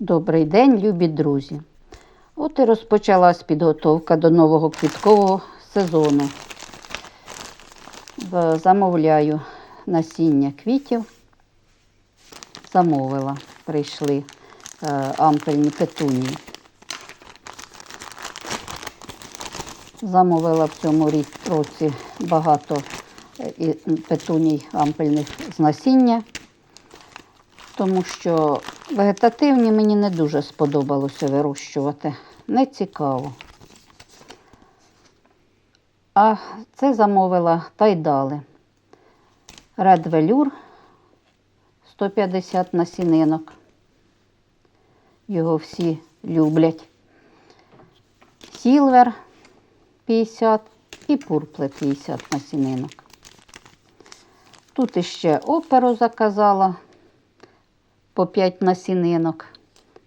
Добрий день, любі друзі! От і розпочалась підготовка до нового квіткового сезону. Замовляю насіння квітів. Замовила, прийшли е, ампельні петунії. Замовила в цьому році багато е, петуній ампельних з насіння тому що вегетативні мені не дуже сподобалося вирощувати. Не цікаво. А це замовила та й дали. Velour 150 насінинок. Його всі люблять. Сілвер 50 і пурпле 50 насінинок. Тут іще оперу заказала по 5 насінинок.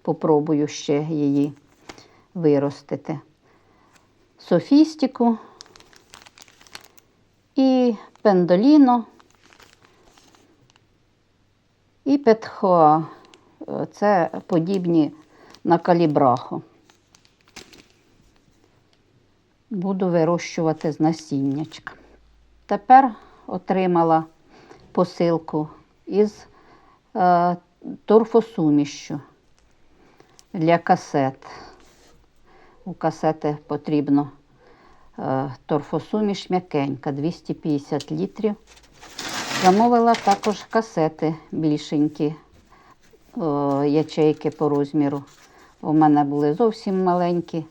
Попробую ще її виростити. Софістику і пендоліно і петхоа. Це подібні на калібраху. Буду вирощувати з насіннячка. Тепер отримала посилку із е, торфосумішю для касет. У касети потрібно е, торфосуміш м'якенька 250 літрів. Замовила також касети більшенькі, е, ячейки по розміру. У мене були зовсім маленькі,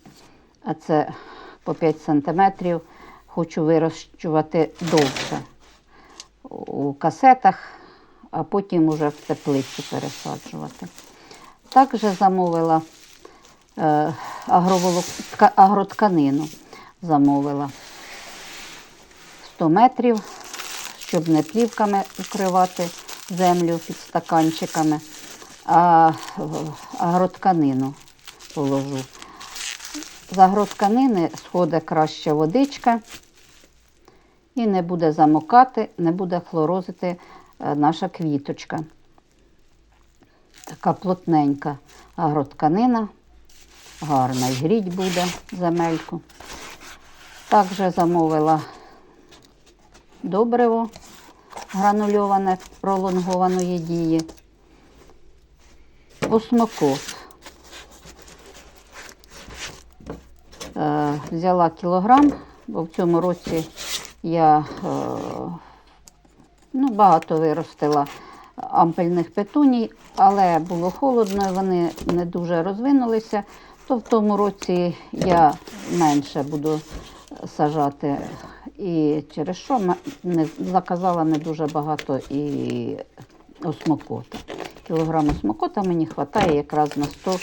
а це по 5 сантиметрів. Хочу вирощувати довше у касетах, а потім уже в теплицю пересаджувати. Також замовила е, агроволок- тка- агротканину. Замовила 100 метрів, щоб не плівками укривати землю під стаканчиками, а агротканину положу. З агротканини сходить краща водичка і не буде замокати, не буде хлорозити наша квіточка. Така плотненька агротканина, гарна і гріть буде земельку. Також замовила добриво гранульоване пролонгованої дії. Осмокот. Е, взяла кілограм, бо в цьому році я е, ну, багато виростила ампельних петуній, але було холодно, вони не дуже розвинулися, то в тому році я менше буду сажати. І через що не, заказала не дуже багато і осмокота. Кілограм осмокота мені вистачає якраз на 100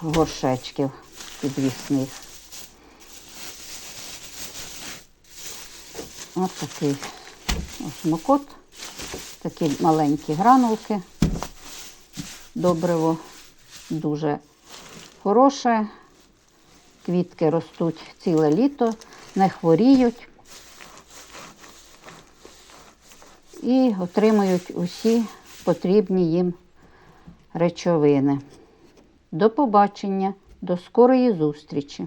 горшечків підвісних. Ось такий осмокот, такі маленькі гранулки. Добриво дуже хороше. Квітки ростуть ціле літо, не хворіють і отримують усі потрібні їм речовини. До побачення, до скорої зустрічі!